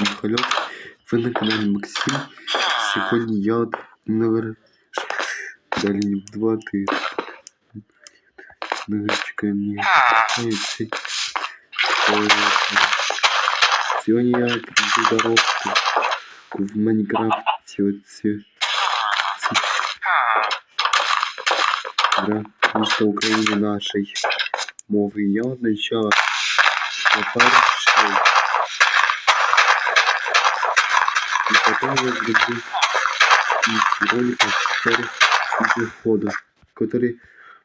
Михайлов. Ви на каналі Максим. Сьогодні я навер... Далі не будувати. Навичка не чекається. Сьогодні я піду дорожку в Майнкрафті. Оці. Гра міста України нашої мови. Я начала на перший. И потом я сделаю ролик о четырех пешеходах, которые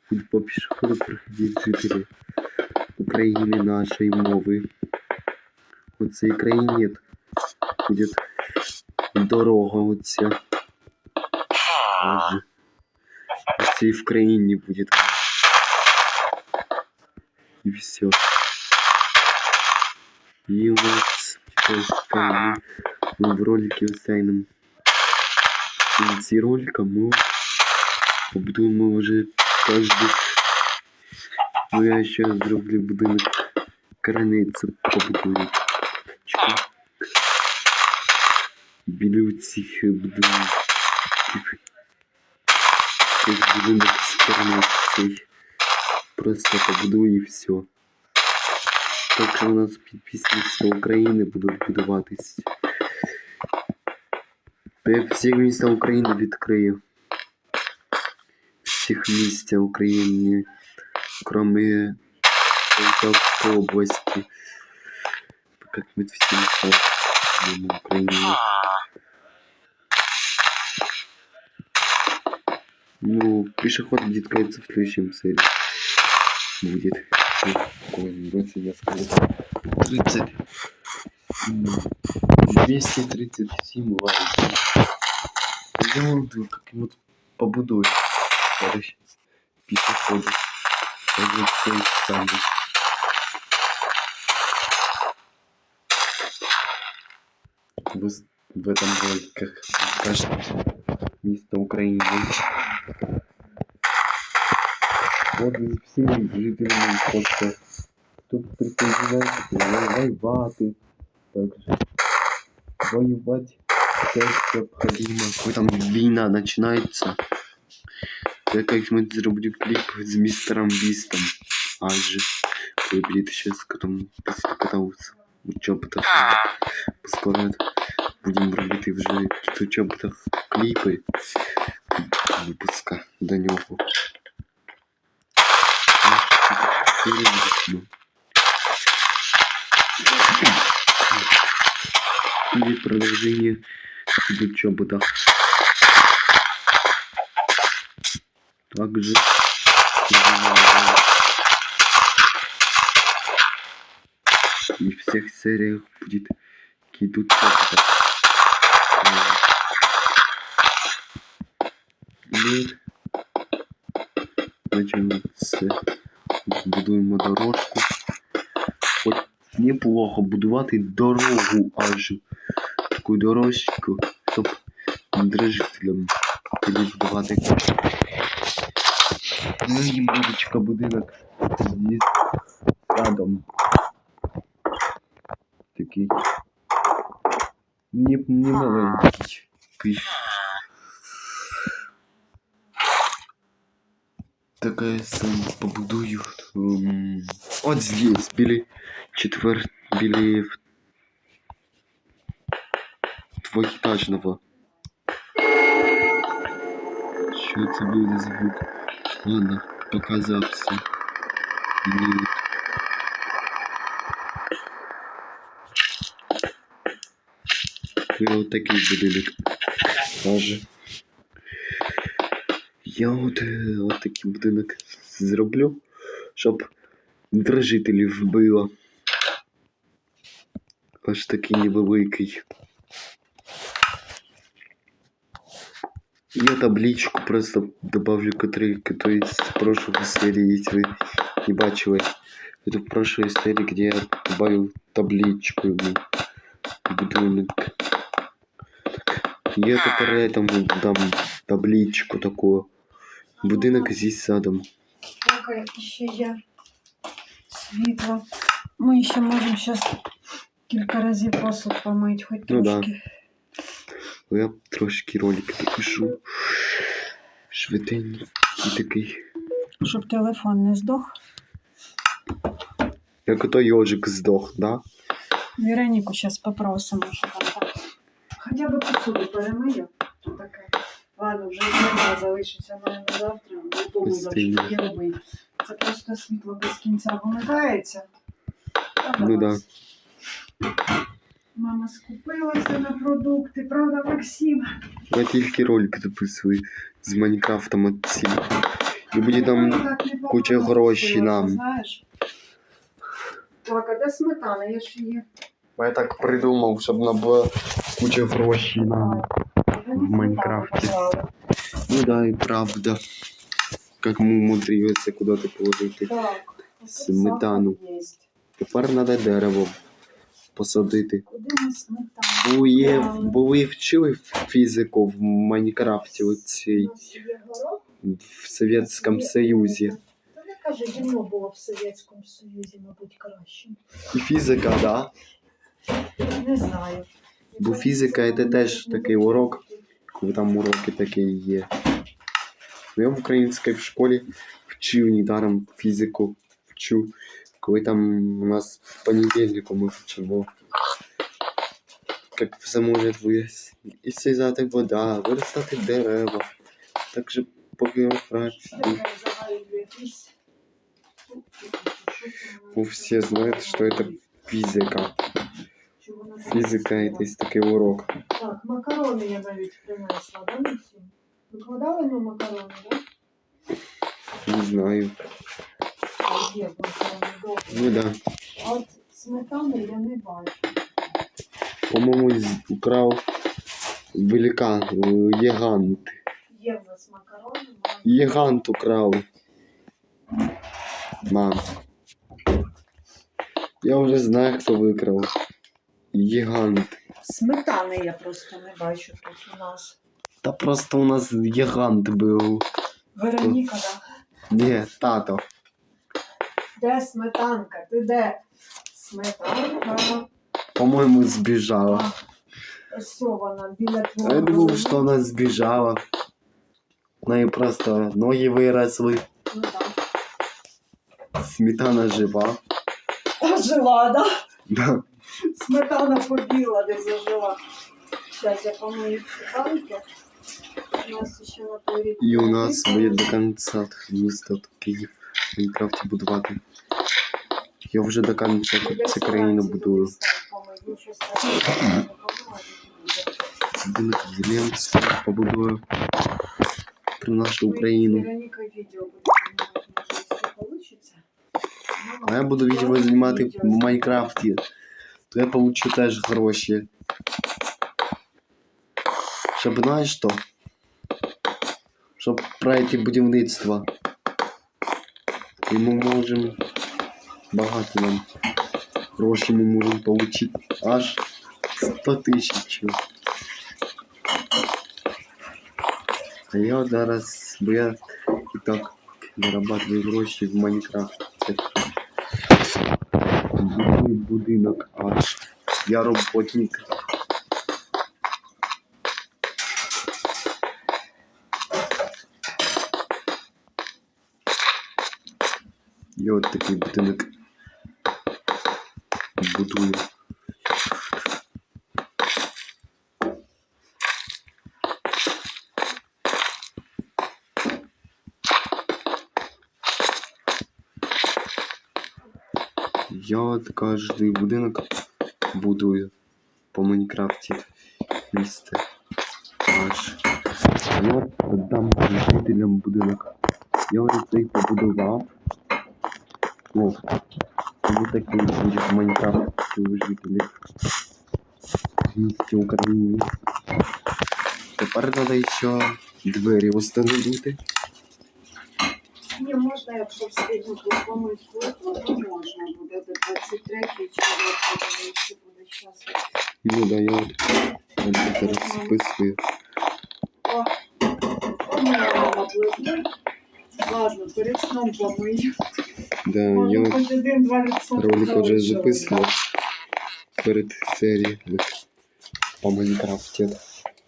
будут по пешеходу проходить жители України нашей мови. У цій країні буде дорога оця. Аж у цій в країні буде. И все. И у нас теперь мы в ролике Сейном. В кінці ролика ми побудуємо вже кожен. Ну я ще зроблю будинок краницю побудую. Біля цих будинків. Будинок з краницею. Просто побудую і все. Так що у нас підписництво України будуть будуватись. Та я всі міста України відкрию. Всіх місць України, кроме Полтавской области. Как мы все места в Украине. Ну, пешеход будет кажется в следующем серии. Будет. Ой, 20 я сказал. 30. М, 237 лайков. Сделал как вот побудую. Короче, пешеходы. Это все самый. В, в этом ролике, как место Украины. Вот и всем жителям просто тут припоминать воевать, также воевать теж необходимо. Коли там війна починається. Я як ми зроблю кліп з містером Бістом. Адже коли буде сейчас потом після катався у чоботах. Скоро будемо робити вже в чоботах кліпи випуска до нього. И продолжение до чоботах. Также и в всех сериях будет кидут чобота. І почнеться. Будуємо дорожку. От неплохо будувати дорогу аж таку дорожку, щоб дрожителям тоді будувати. Ну і будочка будинок зі садом. Такий. Не, не маленький. Такая сам побудую. От здесь, біля четвер... біля двохетажного. Що це буде звук? Ладно, показався. Ні. І от такий будинок. Каже. Я от, е, от такий будинок зроблю, щоб дрожителів вбило. Аж такий невеликий. Я табличку просто добавлю, который, который из прошлой серии, если вы не бачили. Это в прошлой серии, где я добавил табличку ему. Будинок. Я тепер этому дам табличку такую. Будинок зі садом. Поки ще є світло. Ми ще можемо зараз Кілька разів посуд помить, хоч Ну да. Ну, Я трошки ролики допишу. Швиденький такий. Щоб телефон не здох. Як ото йожик здох, да? Віроніку зараз попросимо, що там так. Хоча б посуду перемию. Таке. Ладно, вже зима залишиться мене на завтра, тому завжди є робити. Це просто світло без кінця вимикається. Ну давай. да. Мама скупилася на продукти, правда, Максим? Я тільки ролики дописую з Майнкрафтом от ці. І буде там куча грошей нам. Знаєш? Так, а де сметана? Я ж її. Я так придумав, щоб нам було куча грошей нам. В Майнкрафте. Ну да, і правда. Как ми умудрилися куди-то положити. Так. Сметану. Тепер треба дерево посадити. Бо, є, бо ви вчили фізику в Майнкрафті У горох. в Совєтському Союзі. Та не кажи, гімно було в Совєтському Союзі, мабуть, краще. І фізика, да. Не знаю. Бо фізика це теж такий урок, коли там уроки такі є. Ну, Я в українській в школі вчив недаром фізику вчу, коли там у нас понедільнику ми вчимо. Як все може ісцезати вода, виростати дерева, так же по географії. Ну, все знают, что это физика. Физика это есть такой урок. Так, макарони я навіть принесла, да, Максим? Викладали ми макарони, да? Не знаю. А, Є макарони, добре. Ну да. А от сметани я не бачу. По-моему, з- украл великан, э, гигант. Є в нас макарони, мама. Гигант украл. Мам. Я уже знаю, кто выкрал. Гигант. Сметани я просто не бачу тут у нас. Да просто у нас гигант был. Вероніка, да? Не, тато. Де сметанка? Ти де? Сметанка. По-моему, сбежала. А, ось вона біля А твого. я думал, что она сбежала. Ну и просто ноги выросли. Ну, так. Сметана жива. Ожила, да? Да. Сметана побіла, де зажила. Зараз я помию сметанки. У нас ще на той рік. І у нас буде до кінця місто Київ В Майнкрафті будувати. Я вже до кінця цю країну будую. Будинок Зеленського побудую про нашу Україну. А я буду відео знімати в Майнкрафті. То я получу теж гроші. Щоб знаєш що? Щоб пройти будівництво. І ми можемо багато нам гроші ми можемо получити аж 100 тисяч. А я от зараз, бо я і так зарабатываю гроші в Майнкрафті. Будую будинок аж. Я роботник. Такий будинок будую. Я кожний будинок будую по Майнкрафті місце. Аж. Я дам жителям будинок. Я цей побудував. О, тому такий буде в Майнкрафті у жителів. В місті України. Тепер треба ще двері встановити. Ні, можна, якщо встигну помити плиту, то можна буде до 23 чи 20 буде час. Ну да, я от комп'ютер списую. О, помила мама плиту. Ладно, перед сном помию. Да, я хоч один-два відсотки ролик залишилось, записував. перед серією по Майнкрафті.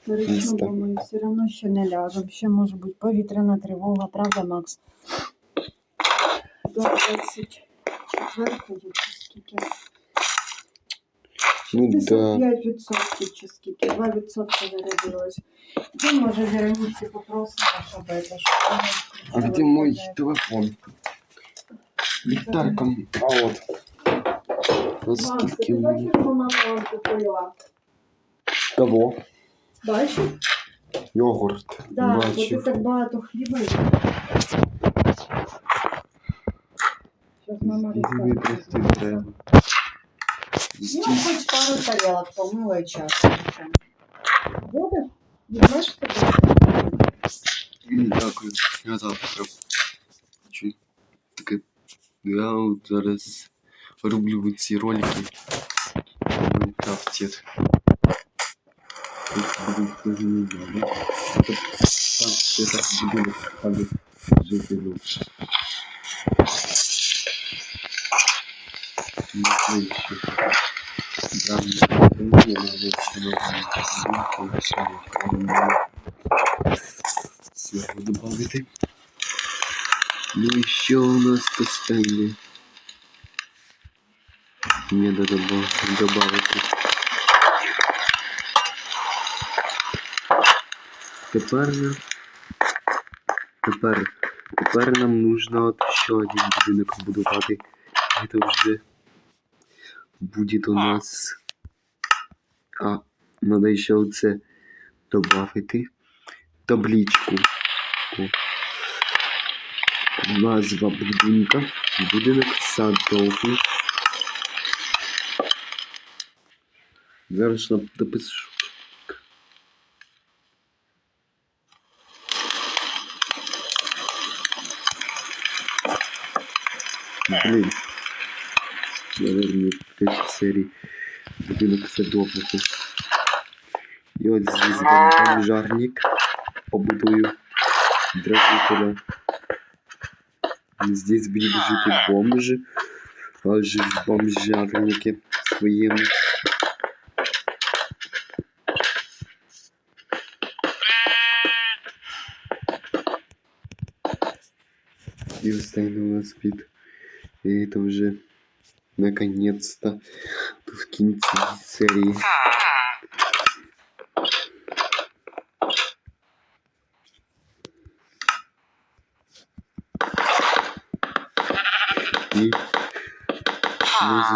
Перед Місто. чубом ми все одно ще не ляжемо. Ще може бути повітряна тривога, правда, Макс? До 24 чи скільки? Ну да. 65% чи скільки, 2% зарядилось. Ти може Вероніці попросимо, щоб це, щоб вона А где мой телефон? Ліхтариком. А от. Макс, Наскільки ти мені. бачиш, що мама вам купила? Кого? Бачиш? Йогурт. Да, бо ти Бачив. так багато хліба їш. Зараз мама Ізі просто розкаже. треба. Ну, хоч пару тарелок помила і час. Будеш? Візьмеш собі? Ні, Дякую. Я завтра. Чи таке. Я от зараз роблю ці ролики. Майнкрафті. Тут буде дуже недобре. Це Там все так буде насправді жити лучше. Не знаю, що. Ну і що у нас останнє? Мені добавити. Тепер, на- тепер, тепер нам нужно от ще один будинок побудувати. Это вже будет у нас... А, надо ще оце добавити. Табличку. Назва будинка. Будинок садовий. Зараз нам допишу. Блин. Наверное, в третій серії будинок садового. І от здесь бомжарник. Побудую дровителя. Здесь будет жить бомжи. А жить в бомжарнике своем. И остальное у нас спит. И это уже наконец-то в конце серии.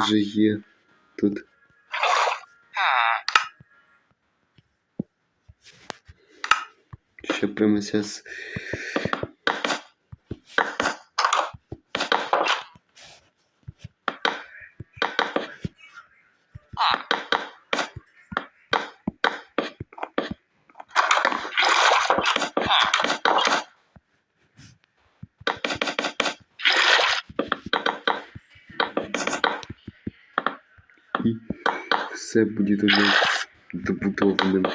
Вже є тут. Ще прямо зараз. І все буде добудованим.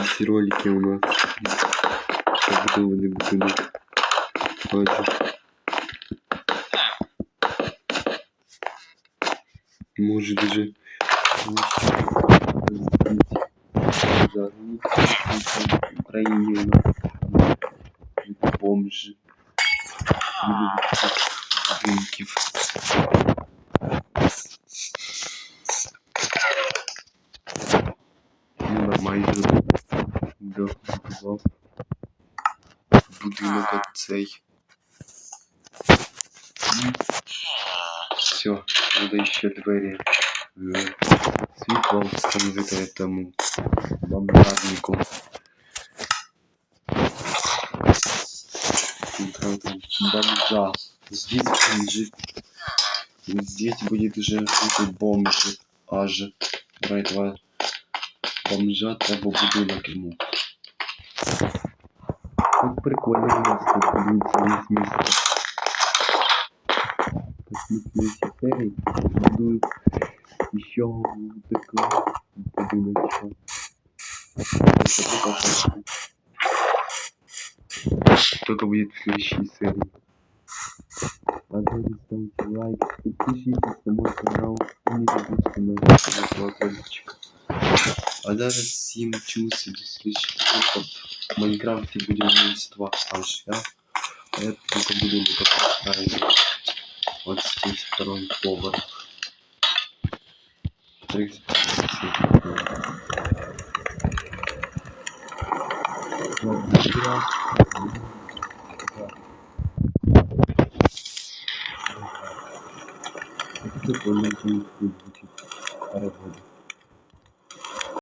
І всі ці ролики у нас побудований будинок. Бачу. Може даже жарник в Україні у нас бомжи. Будинків. Ну, нормально добудував будинок оцей. Все, надо ще двері. е, Світло встановити тому бомбарнику. Бомжа. Здесь бомжи. Здесь будет уже бомж. Аж. Этого бомжа треба буде на кину. Как прикольно у нас тут будет весь месяц. Космические серии будут еще вот такое будиночка. Это пока Только будет в следующей серии. Пожалуйста, ставьте лайк, подпишитесь на мой канал и не забудьте на колокольчик. А даже всім чуся до слідчих кліпів. будем Майнкрафті два аж. А я только буду поставить вот здесь второй повар. Это понял, что не будет работать.